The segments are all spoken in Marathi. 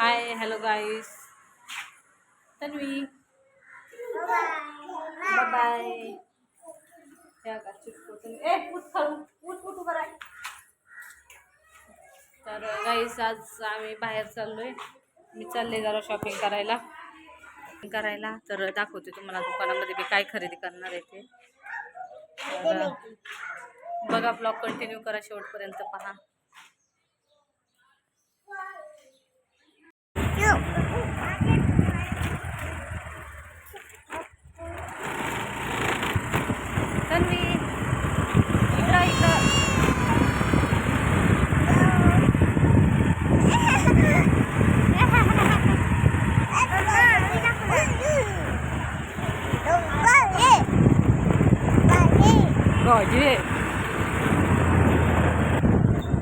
Hi hello guys Tanvi bye ए उठ उठ उठ उभं राह. तर गाईस आज आम्ही बाहेर चाललोय. मी चालले जरा शॉपिंग करायला. करायला. तर दाखवते तुम्हाला दुकानामध्ये मी काय खरेदी करणार आहे ते. तर बघा ब्लॉग कंटिन्यू करा शेवटपर्यंत पहा. तन्वी इकडं इकडं. भाजी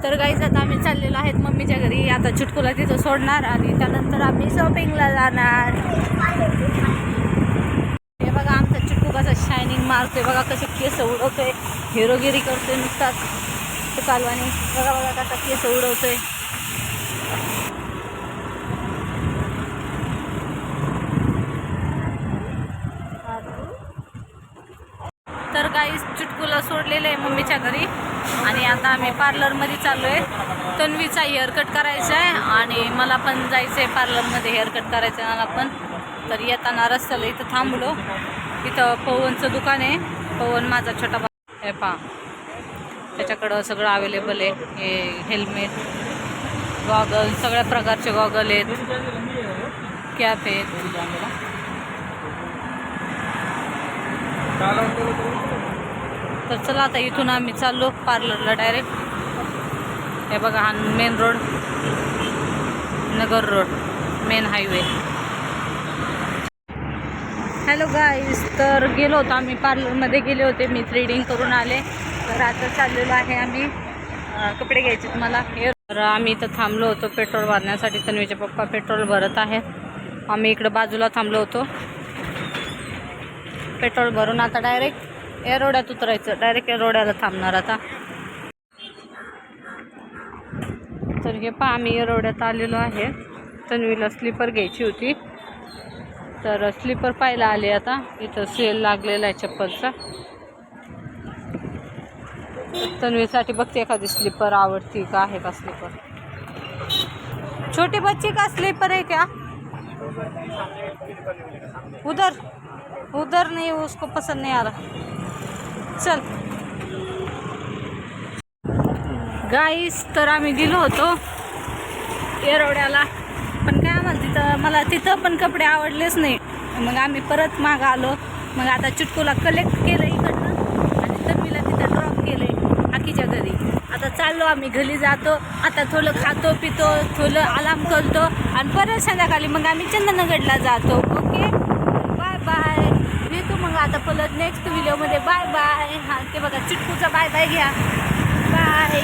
तर गाईज आता आम्ही चाललेलो आहेत घरी आता चुटकुला तिथं सोडणार आणि त्यानंतर आम्ही शॉपिंगला जाणार. हे बघा आमचा चुटकू कसा शायनिंग मारतोय बघा कसे केस उडवतोय. हिरोगिरी करतोय नुसताच. तो बघा बघा कसा केस उडवतोय. तर काही चुटकुला सोडलेलं आहे मम्मीच्या घरी. आणि आता आम्ही पार्लरमध्ये चाललो आहे तन्वीचा हेअरकट करायचा आहे आणि मला पण जायचं आहे पार्लरमध्ये हेअरकट करायचं आहे मला पण. तर येताना रस्त्याला इथं थांबलो. इथं पवनचं दुकान आहे. पवन माझा छोटा भाऊ आहे पा त्याच्याकडं सगळं अवेलेबल आहे. हे हेल्मेट गॉगल सगळ्या प्रकारचे गॉगल आहेत. कॅप आहेत. तर चला आता इथून आम्ही चाललो पार्लरला डायरेक्ट हे बघा हा main road Nagar road main highway hello guys तर गेलो होतो आम्ही पार्लरमध्ये गेले होते मी थ्रेडिंग करून आले. तर आता चाललेलो आहे आम्ही कपडे घ्यायचे तुम्हाला हे तर आम्ही इथं थांबलो होतो पेट्रोल भरण्यासाठी. तन्वीचे पप्पा पेट्रोल भरत आहेत. आम्ही इकडं बाजूला थांबलो होतो. पेट्रोल भरून आता डायरेक्ट एरोड्यात उतरायचं. डायरेक्ट एरोड्याला थांबणार आता. तर हे पहा आम्ही एरोड्यात आलेलो आहे. तन्वीला स्लीपर घ्यायची होती. तर स्लीपर पाहायला आले आता. इथं सेल लागलेला आहे चप्पलचा. तन्वीसाठी बघते एखादी स्लीपर आवडती का आहे का स्लीपर. छोटी बच्ची का स्लीपर आहे क्या उधर. उधर नहीं उसको पसंद नहीं आ रहा चल. गाईस तर आम्ही गेलो होतो येरवड्याला. पण काय आम्हाला तिथं मला तिथं पण कपडे आवडलेच नाही. मग आम्ही परत मागं आलो. मग आता चुटकूला कलेक्ट केलं इकडनं आणि तन्वीला तिथं ड्रॉप केलं आकीच्या घरी. आता चाललो आम्ही घरी जातो. आता थोडं खातो पितो थोडं आराम करतो आणि परत संध्याकाळी मग आम्ही चंदनगडला जातो. ओके बाय बाय भेटू मग आता परत नेक्स्ट व्हिडिओमध्ये बाय बाय हां ते बघा चिटकूचा बाय बाय घ्या. बाय